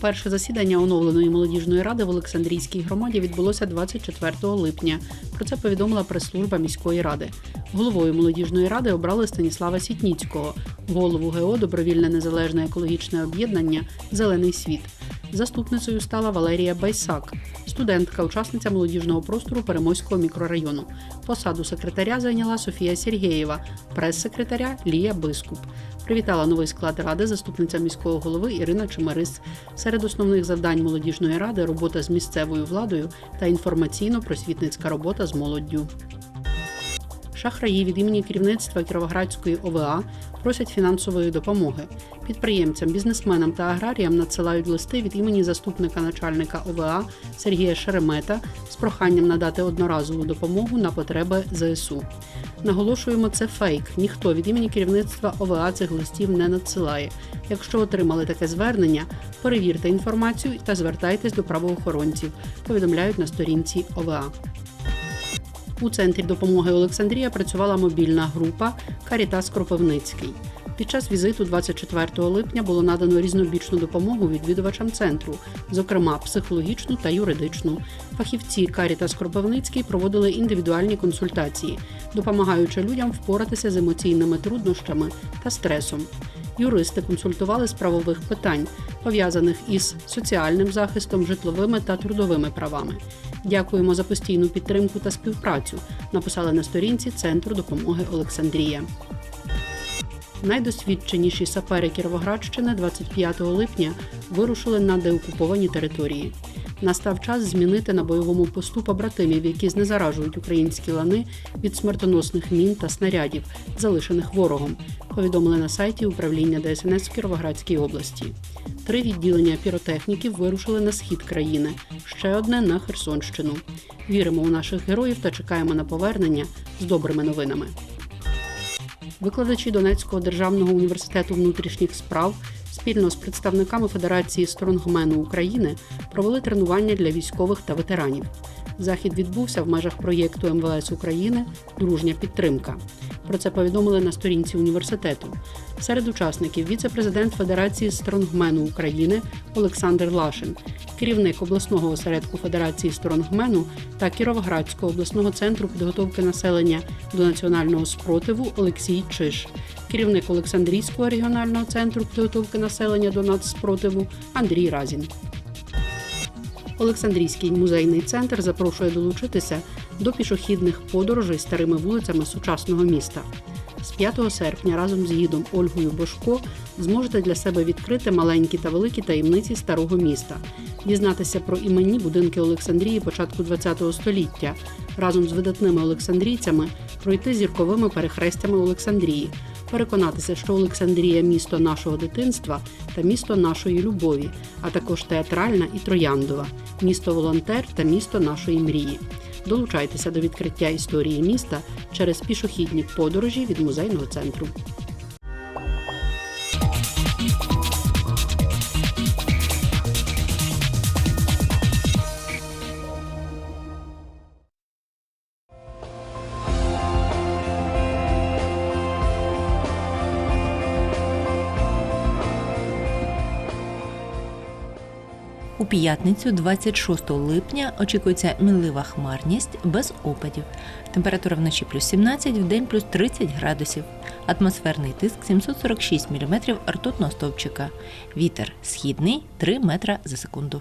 Перше засідання оновленої молодіжної ради в Олександрійській громаді відбулося 24 липня. Про це повідомила прес-служба міської ради. Головою молодіжної ради обрали Станіслава Сітніцького, голову ГО Добровільне незалежне екологічне об'єднання Зелений світ. Заступницею стала Валерія Байсак, студентка, учасниця молодіжного простору Перемойського мікрорайону. Посаду секретаря зайняла Софія Сергєєва, прес-секретаря Лія Бискуп. Привітала новий склад ради заступниця міського голови Ірина Чемерис. Серед основних завдань молодіжної ради робота з місцевою владою та інформаційно-просвітницька робота з молоддю. Шахраї від імені керівництва Кіровоградської ОВА просять фінансової допомоги. Підприємцям, бізнесменам та аграріям надсилають листи від імені заступника начальника ОВА Сергія Шеремета з проханням надати одноразову допомогу на потреби ЗСУ. Наголошуємо, це фейк. Ніхто від імені керівництва ОВА цих листів не надсилає. Якщо отримали таке звернення, перевірте інформацію та звертайтесь до правоохоронців. Повідомляють на сторінці ОВА. У центрі допомоги Олександрія працювала мобільна група Карітас Кропивницький. Під час візиту 24 липня було надано різнобічну допомогу відвідувачам центру, зокрема психологічну та юридичну. Фахівці Карітас Кропивницький проводили індивідуальні консультації, допомагаючи людям впоратися з емоційними труднощами та стресом. Юристи консультували з правових питань, пов'язаних із соціальним захистом, житловими та трудовими правами. Дякуємо за постійну підтримку та співпрацю. Написали на сторінці Центру допомоги Олександрія. Найдосвідченіші сапери Кіровоградщини 25 липня вирушили на деокуповані території. Настав час змінити на бойовому посту побратимів, які знезаражують українські лани від смертоносних мін та снарядів, залишених ворогом. Повідомили на сайті управління ДСНС в Кіровоградській області. Три відділення піротехніків вирушили на схід країни, ще одне на Херсонщину. Віримо у наших героїв та чекаємо на повернення з добрими новинами. Викладачі Донецького державного університету внутрішніх справ спільно з представниками Федерації стронгмену України провели тренування для військових та ветеранів. Захід відбувся в межах проєкту МВС України Дружня підтримка. Про це повідомили на сторінці університету. Серед учасників віце-президент Федерації стронгмену України Олександр Лашин, керівник обласного осередку Федерації стронгмену та Кіровоградського обласного центру підготовки населення до національного спротиву Олексій Чиш, керівник Олександрійського регіонального центру підготовки населення до нацспротиву Андрій Разін. Олександрійський музейний центр запрошує долучитися до пішохідних подорожей старими вулицями сучасного міста. З 5 серпня разом з гідом Ольгою Бошко зможете для себе відкрити маленькі та великі таємниці старого міста, дізнатися про іменні будинки Олександрії початку ХХ століття, разом з видатними олександрійцями пройти зірковими перехрестями Олександрії, переконатися, що Олександрія місто нашого дитинства та місто нашої любові, а також театральна і трояндова, місто волонтер та місто нашої мрії. Долучайтеся до відкриття історії міста через пішохідні подорожі від музейного центру. У п'ятницю, 26 липня, очікується мінлива хмарність без опадів. Температура вночі плюс 17, в день плюс 30 градусів. Атмосферний тиск 746 мм ртутного стовпчика. Вітер східний 3 метра за секунду.